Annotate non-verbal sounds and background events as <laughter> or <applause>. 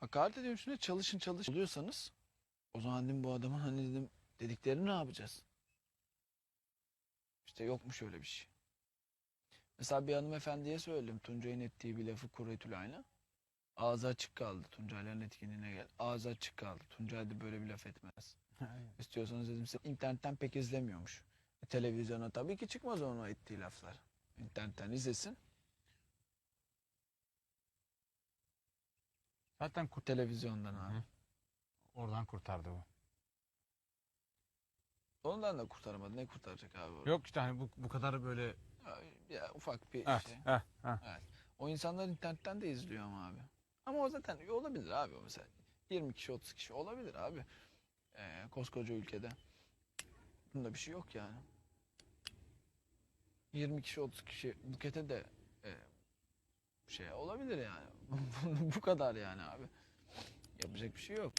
Hakaret ediyorum şuna çalışın çalış oluyorsanız o zaman dedim bu adamın hani dedim dediklerini ne yapacağız? İşte yokmuş öyle bir şey. Mesela bir hanımefendiye söyledim Tuncay'ın ettiği bir lafı Kuretül aynı. Ağzı açık kaldı Tuncay'ların etkinliğine gel. Ağzı açık kaldı. Tuncay da böyle bir laf etmez. İstiyorsanız dedim size internetten pek izlemiyormuş. E, televizyona tabii ki çıkmaz onun ettiği laflar. İnternetten izlesin. Zaten kurt Televizyondan abi. Hı. oradan kurtardı bu. Ondan da kurtaramadı. Ne kurtaracak abi orada? Yok işte hani bu, bu kadar böyle Ya, ya ufak bir evet, şey. heh, heh. O insanlar internetten de izliyor ama abi. Ama o zaten olabilir abi o mesela. 20 kişi 30 kişi olabilir abi. Ee, koskoca ülkede. Bunda bir şey yok yani. 20 kişi 30 kişi bukete de şey olabilir yani. <laughs> Bu kadar yani abi. Yapacak bir şey yok.